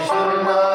প্রিয়